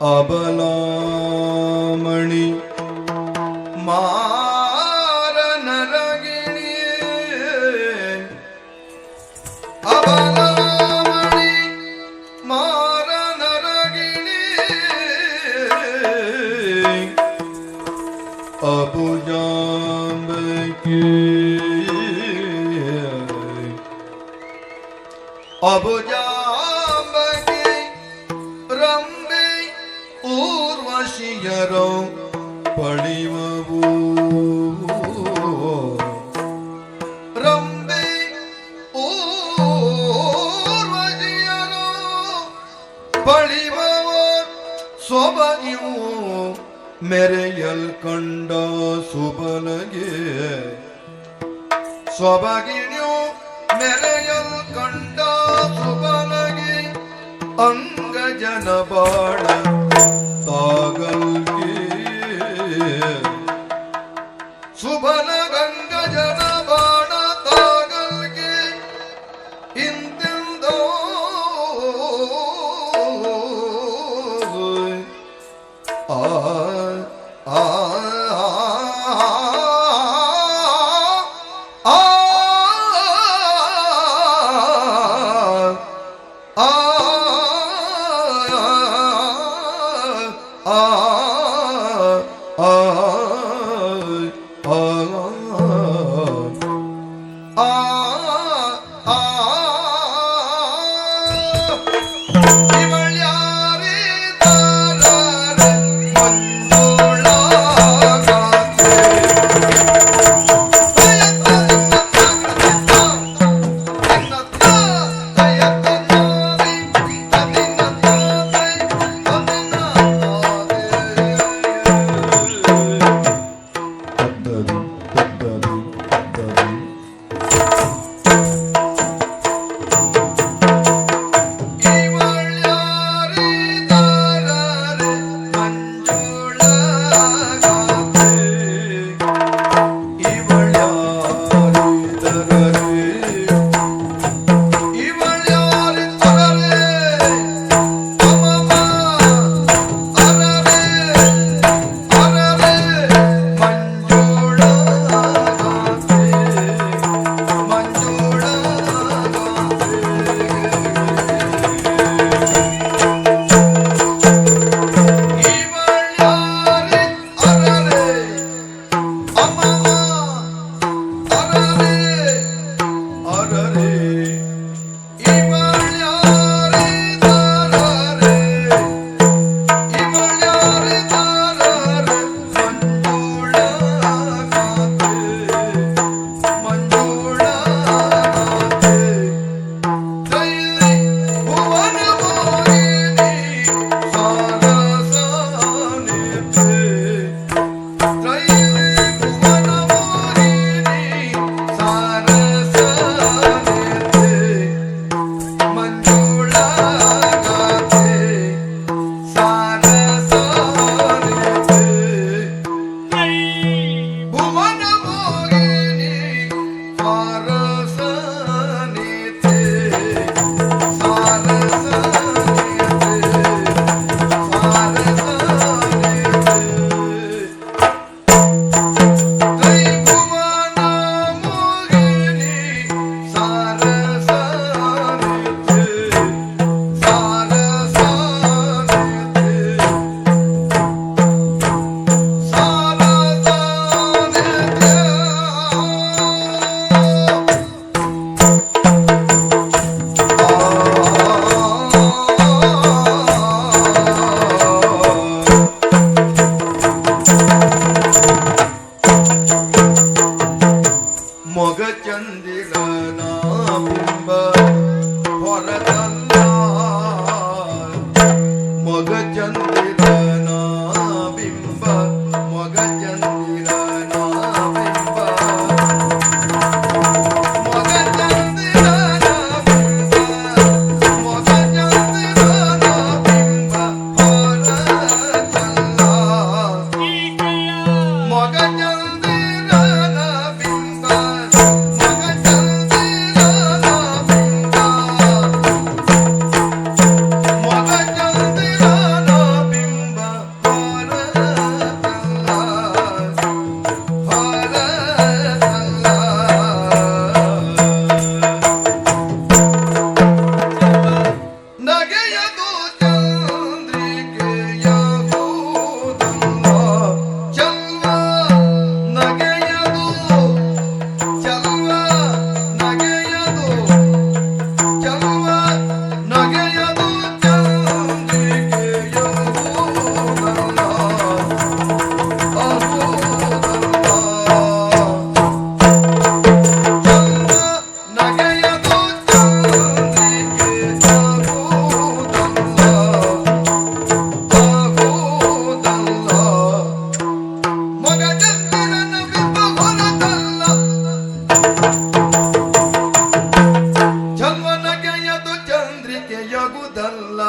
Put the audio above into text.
ಅಬಲಾಮಣಿ ಮಾರನರಗಿಣಿ ಅಬಲಾಮಣಿ ಪಡಿವವ. ಸೊಬಗಿವು ಮೆರೆಯಲ್ ಕಂಡ ಸುಬಲಗೆ. ಸೊಬಗಿನ್ಯು ಮೆರೆಯಲ್ ಕಂಡ ಸುಬಲಗೆ ಅಂಗಜನ ಬಾಳ ತಾಗಲ್ಗೆ Oh. Para मग चंदिरा ಆಗುವುದಲ್ಲ.